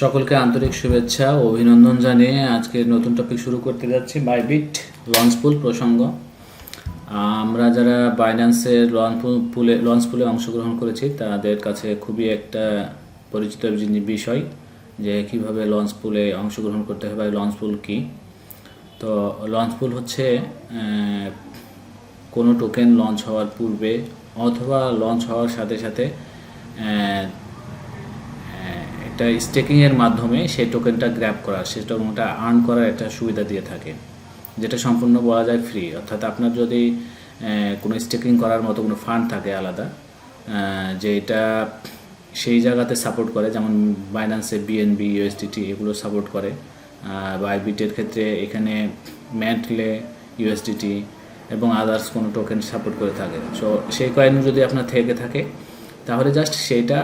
সকলকে আন্তরিক শুভেচ্ছা ও অভিনন্দন জানিয়ে আজকে নতুন টপিক শুরু করতে যাচ্ছি বাইবিট লঞ্চ পুল প্রসঙ্গ। আমরা যারা বাইন্যান্সের লঞ্চ পুলে লঞ্চ পুলে অংশগ্রহণ করেছি, তাদের কাছে খুবই একটা পরিচিত বিষয় যে কীভাবে লঞ্চ পুলে অংশগ্রহণ করতে হয় বা লঞ্চ পুল কী। তো লঞ্চ পুল হচ্ছে কোনো টোকেন লঞ্চ হওয়ার পূর্বে অথবা লঞ্চ হওয়ার সাথে সাথে একটা স্টেকিংয়ের মাধ্যমে সেই টোকেনটা গ্র্যাপ করা সেই টোকেনটা আর্ন করার একটা সুবিধা দিয়ে থাকে, যেটা সম্পূর্ণ বলা যায় ফ্রি অর্থাৎ আপনার যদি কোনো স্টেকিং করার মতো কোনো ফান্ড থাকে আলাদা যে এটা সেই জায়গাতে সাপোর্ট করে, যেমন বাইন্যান্সে বিএনবি ইউএসডিটি এগুলো সাপোর্ট করে বাইবিটের ক্ষেত্রে এখানে ম্যাটলে ইউএসডিটি এবং আদার্স কোনো টোকেন সাপোর্ট করে থাকে। সো সেই কয়েন যদি আপনার থেকে থাকে, তাহলে জাস্ট সেইটা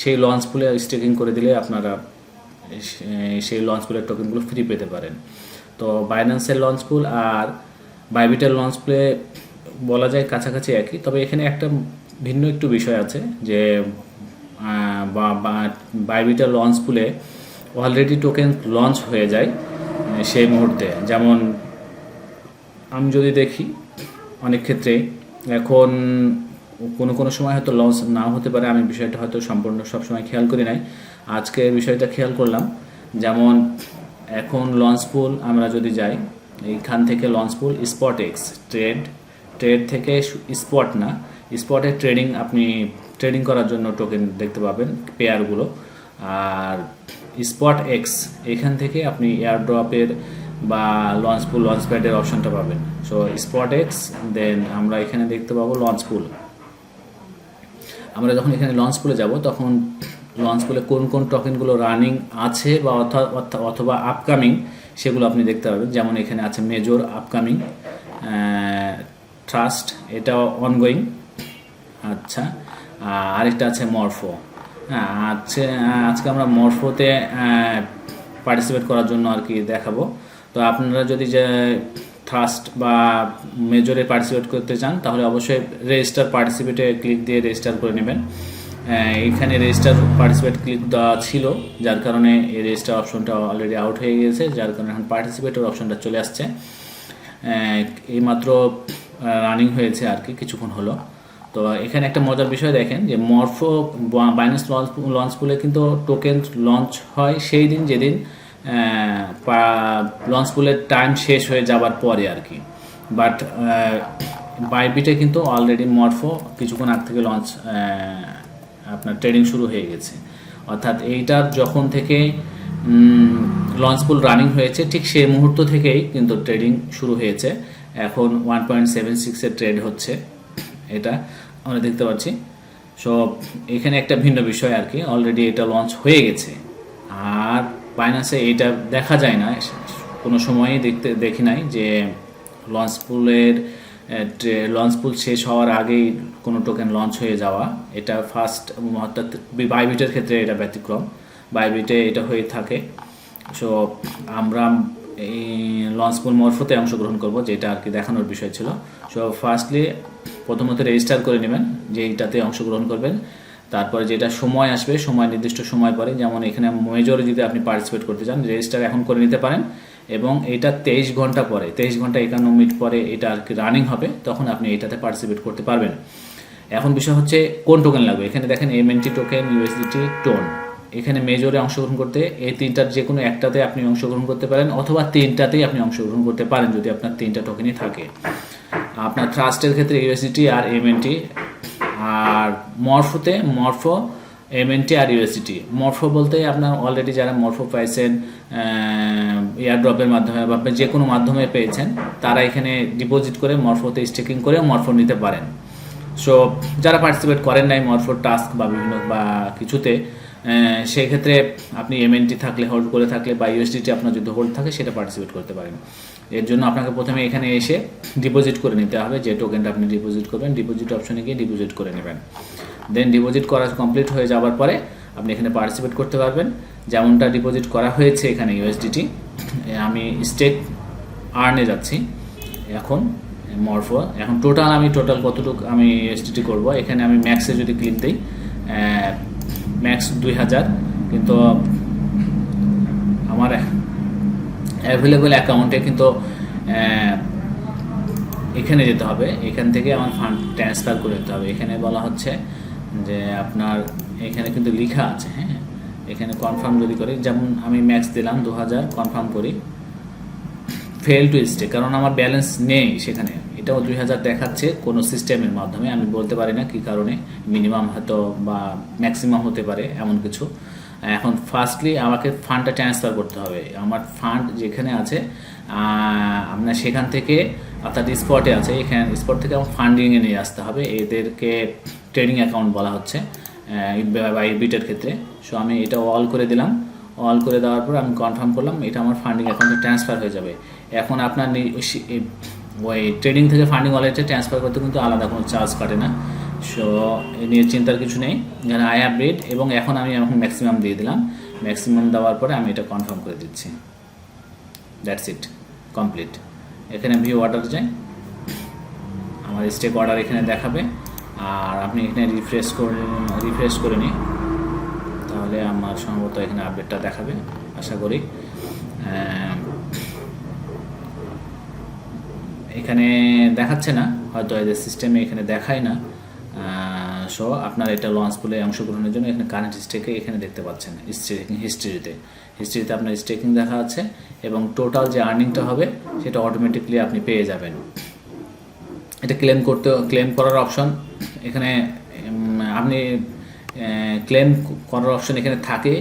সেই লঞ্চ পুলে স্টেকিং করে দিলে আপনারা সেই লঞ্চ পুলের টোকেনগুলো ফ্রি পেতে পারেন। তো বাইন্যান্সের লঞ্চ পুল আর বাইবিটের লঞ্চ পুলে বলা যায় কাছাকাছি একই। তবে এখানে একটা ভিন্ন একটু বিষয় আছে যে বাইবিটের লঞ্চ পুলে অলরেডি টোকেন লঞ্চ হয়ে যায় সেই মুহূর্তে। যেমন আমি যদি দেখি, অনেক ক্ষেত্রে এখন কোনো কোনো সময় হয়তো লঞ্চ নাও হতে পারে, আমি বিষয়টা হয়তো সম্পূর্ণ সবসময় খেয়াল করি নাই। আজকে বিষয়টা খেয়াল করলাম, যেমন এখন লঞ্চ পুল আমরা যদি যাই, এইখান থেকে launch pool spot X trade trade থেকে স্পট না স্পটে ট্রেডিং আপনি ট্রেডিং করার জন্য টোকেন দেখতে পাবেন পেয়ারগুলো আর স্পট এক্স এখান থেকে আপনি এয়ারড্রপের বা লঞ্চ পুল লঞ্চ প্যাডের অপশনটা পাবেন। সো স্পট এক্স দেন আমরা এখানে দেখতে পাবো লঞ্চ পুল আমরা যখন এখানে লঞ্চ পুলে যাব, তখন লঞ্চ পুলে কোন কোন টোকেনগুলো রানিং আছে বা অথা- অথা- অথবা আপকামিং সেগুলো আপনি দেখতে পাবেন। যেমন এখানে আছে মেজর আপকামিং ট্রাস্ট এটা অনগোয়িং আচ্ছা আর আরেকটা আছে মরফো হ্যাঁ আজকে আজকে আমরা মরফোতে পার্টিসিপেট করার জন্য আর কি দেখাবো। তো আপনারা যদি যে ট্রাস্ট বা মেজরে পার্টিসিপেট করতে চান, তাহলে অবশ্যই রেজিস্টার পার্টিসিপেটে ক্লিক দিয়ে রেজিস্টার করে নেবেন। এখানে রেজিস্টার পার্টিসিপেট ক্লিক দেওয়া ছিল, যার কারণে এই রেজিস্টার অপশনটা অলরেডি আউট হয়ে গিয়েছে, যার কারণে এখন পার্টিসিপেটের অপশনটা চলে আসছে। এইমাত্র রানিং হয়েছে আর কি, কিছুক্ষণ হলো। তো এখানে একটা মজার বিষয় দেখেন যে মরফো বাইন্যান্স লঞ্চ লঞ্চ পুলে কিন্তু টোকেন লঞ্চ হয় সেই দিন, যেদিন লঞ্চ পুলের টাইম শেষ হয়ে যাবার পরে আর কি। বাট বাইবিটে কিন্তু অলরেডি মরফো, কিছুক্ষণ আগ থেকে লঞ্চ আপনার ট্রেডিং শুরু হয়ে গেছে। অর্থাৎ এইটার যখন থেকে লঞ্চ পুল রানিং হয়েছে, ঠিক সেই মুহূর্ত থেকেই কিন্তু ট্রেডিং শুরু হয়েছে। এখন ওয়ান পয়েন্ট সেভেন সিক্সের ট্রেড হচ্ছে এটা, আমরা দেখতে পাচ্ছি। সো এখানে একটা ভিন্ন বিষয় আর কি অলরেডি এটা লঞ্চ হয়ে গেছে। আর বাইন্যান্সে এটা দেখা যায় না। কোনো সময়ই দেখতে, দেখি নাই যে লঞ্চ পুলের লঞ্চ পুল শেষ হওয়ার আগেই কোনো টোকেন লঞ্চ হয়ে যাওয়া। এটা ফার্স্ট অর্থাৎ বাইবিটের ক্ষেত্রে এটা ব্যতিক্রম। বাইবিটে এটা হয়ে থাকে। সো আমরা এই লঞ্চ পুল মরফতে অংশগ্রহণ করব, যেটা আর কি দেখানোর বিষয় ছিল। সো ফার্স্টলি প্রথমত রেজিস্টার করে নেবেন যে এইটাতে অংশগ্রহণ করবেন। তারপরে যেটা সময় আসবে, সময় নির্দিষ্ট সময় পরে, যেমন এখানে মেজরে যদি আপনি পার্টিসিপেট করতে চান রেজিস্টার এখন করে নিতে পারেন এবং এটা তেইশ ঘণ্টা পরে, তেইশ ঘণ্টা একান্ন মিনিট পরে এটা আর কি রানিং হবে, তখন আপনি এটাতে পার্টিসিপেট করতে পারবেন। এখন বিষয় হচ্ছে কোন টোকেন লাগবে? এখানে দেখেন এমএনটি টোকেন ইউএসডিটি টোন এখানে মেজরে অংশগ্রহণ করতে এই তিনটার যে কোনো একটাতে আপনি অংশগ্রহণ করতে পারেন অথবা তিনটাতেই আপনি অংশগ্রহণ করতে পারেন যদি আপনার তিনটা টোকেনই থাকে। আপনার ট্রাস্টের ক্ষেত্রে ইউএসডিটি আর এমএনটি আর মর্ফোতে, মর্ফো এমএনটি আর ইউএসিটি মরফো বলতে আপনার অলরেডি যারা মরফো পাইছেন এয়ারড্রপের মাধ্যমে বা আপনি যে কোনো মাধ্যমে পেয়েছেন, তারা এখানে ডিপোজিট করে মর্ফোতে স্টেকিং করে মরফো নিতে পারেন। সো যারা পার্টিসিপেট করেন নাই মরফোর টাস্ক বা বিভিন্ন বা কিছুতে আহ, সেই ক্ষেত্রে আপনি এমএনটি থাকলে হোল্ড করে থাকলে বা ইউএসডিটি আপনার যদি হোল্ড থাকে সেটা পার্টিসিপেট করতে পারেন। এর জন্য আপনাকে প্রথমে এখানে এসে ডিপোজিট করে নিতে হবে। যে টোকেনটা আপনি ডিপোজিট করবেন ডিপোজিট অপশনে গিয়ে ডিপোজিট করে নেবেন। দেন ডিপোজিট করা কমপ্লিট হয়ে যাওয়ার পরে আপনি এখানে পার্টিসিপেট করতে পারবেন। যেমনটা ডিপোজিট করা হয়েছে এখানে ইউএসডিটি আমি স্টেক আর্নে যাচ্ছি। এখন মরফো এখন টোটাল আমি টোটাল কতটুকু আমি এসটিটি করব? এখানে আমি ম্যাক্সে যদি ক্লিক দিই ম্যাক্স দুই হাজার, কিন্তু, আমার অ্যাভেলেবল অ্যাকাউন্টে কিন্তু এখানে যেতে হবে। এখান থেকে আমার ফান্ড ট্রান্সফার করে দিতে হবে। এখানে বলা হচ্ছে যে আপনার, এখানে কিন্তু লেখা আছে হ্যাঁ? এখানে কনফার্ম যদি করি, যেমন আমি ম্যাক্স দিলাম দু হাজার কনফার্ম করি। ফেল টু স্টে কারণ আমার ব্যালেন্স নেই সেখানে। এটাও দুই হাজার দেখাচ্ছে কোনো সিস্টেমের মাধ্যমে। আমি বলতে পারি না কি কারণে মিনিমাম হয়তো বা ম্যাক্সিমাম হতে পারে এমন কিছু। এখন ফার্স্টলি আমাকে ফান্ডটা ট্রান্সফার করতে হবে। আমার ফান্ড যেখানে আছে আপনার সেখান থেকে, অর্থাৎ স্পটে আছে, এখানে স্পট থেকে আমার ফান্ডিংয়ে নিয়ে আসতে হবে। এদেরকে ট্রেডিং অ্যাকাউন্ট বলা হচ্ছে বাই ক্ষেত্রে। সো আমি এটা অল করে দিলাম। অল করে দেওয়ার পর আমি কনফার্ম করলাম, এটা আমার ফান্ডিং অ্যাকাউন্টে ট্রান্সফার হয়ে যাবে। এখন আপনার ওই ট্রেডিং থেকে ফান্ডিং ওয়ালেটে ট্রান্সফার করতে কিন্তু আলাদা কোনো চার্জ কাটে না। সো এ নিয়ে চিন্তার কিছু নেই। এখানে আই হ্যাভ রেট এবং এখন আমি এখন ম্যাক্সিমাম দিয়ে দিলাম। ম্যাক্সিমাম দেওয়ার পরে আমি এটা কনফার্ম করে দিচ্ছি। দ্যাটস ইট কমপ্লিট এখানে ভিউ অর্ডার যাই আমার স্টেক অর্ডার এখানে দেখাবে। আর আপনি এখানে রিফ্রেশ করে রিফ্রেশ করে নিই তাহলে আমার সম্ভবত এখানে আপডেটটা দেখাবে। আশা করি। এখানে দেখাচ্ছে না, হয়তো এদের সিস্টেমে এখানে দেখায় না। সো আপনার এটা লঞ্চ পুলে অংশগ্রহণের জন্য এখানে কারেন্ট স্টেকে এখানে দেখতে পাচ্ছেন স্টেকিং হিস্ট্রিতে হিস্ট্রিতে আপনার স্টেকিং দেখা আছে এবং টোটাল যে আর্নিংটা হবে সেটা অটোমেটিকলি আপনি পেয়ে যাবেন। এটা ক্লেম করতে ক্লেম করার অপশন এখানে আপনি ক্লেম করার অপশন এখানে থাকে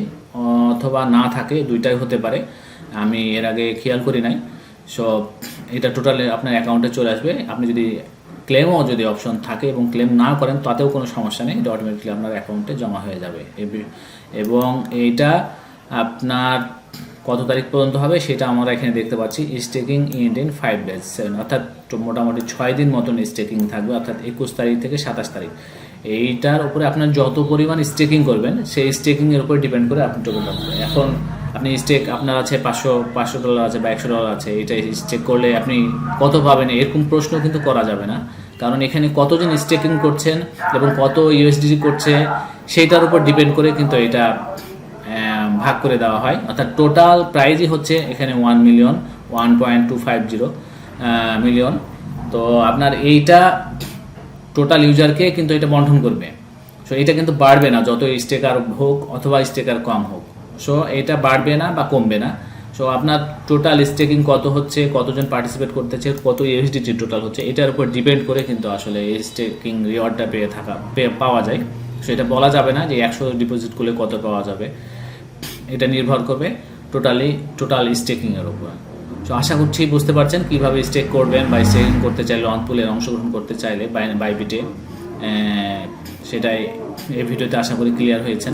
অথবা না থাকে দুইটাই হতে পারে। আমি এর আগে খেয়াল করি নাই। সো এটা টোটালি আপনার অ্যাকাউন্টে চলে আসবে। আপনি যদি ক্লেমও যদি অপশন থাকে এবং ক্লেম না করেন, তাতেও কোনো সমস্যা নেই। এটা অটোমেটিকলি আপনার অ্যাকাউন্টে জমা হয়ে যাবে। এবং এইটা আপনার কত তারিখ পর্যন্ত হবে সেটা আমরা এখানে দেখতে পাচ্ছি। Staking end in five days seven অর্থাৎ মোটামুটি ছয় দিন মতন স্টেকিং থাকবে, অর্থাৎ একুশ তারিখ থেকে সাতাশ তারিখ। এইটার উপরে আপনার যত পরিমাণ স্টেকিং করবেন, সেই স্টেকিংয়ের উপরে ডিপেন্ড করে আপনি টোকেন পাবেন। এখন আপনি স্টেক আপনার আছে পাঁচশো পাঁচশো ডলার আছে বা একশো ডলার আছে, এটা স্টেক করলে আপনি কত পাবেন? এরকম প্রশ্ন কিন্তু করা যাবে না। কারণ এখানে কতজন স্টেকিং করছেন এবং কত ইউএসডি করছে, সেইটার উপর ডিপেন্ড করে কিন্তু এটা ভাগ করে দেওয়া হয়। অর্থাৎ টোটাল প্রাইজই হচ্ছে এখানে one million one point two five zero million তো আপনার এইটা টোটাল ইউজারকে কিন্তু এটা বন্টন করবে। সো এটা কিন্তু বাড়বে না যত স্টেকার হোক অথবা স্টেকার কম হোক। সো এটা বাড়বে না বা কমবে না। সো আপনার টোটাল স্টেকিং কত হচ্ছে, কতজন পার্টিসিপেট করতেছে, কত ইউএসডিটি টোটাল হচ্ছে, এটার উপর ডিপেন্ড করে কিন্তু আসলে স্টেকিং রিওয়ার্ডটা পেয়ে থাকা পাওয়া যায়। সো এটা বলা যাবে না যে একশো ডিপোজিট করলে কত পাওয়া যাবে। এটা নির্ভর করবে টোটালি টোটাল স্টেকিংয়ের উপর। সো আশা করছি বুঝতে পারছেন কীভাবে স্টেক করবেন বা স্টেকিং করতে চাইলে অনপুলের অংশগ্রহণ করতে চাইলে বাইবিটে সেটাই এই ভিডিওতে আশা করি ক্লিয়ার হয়েছেন।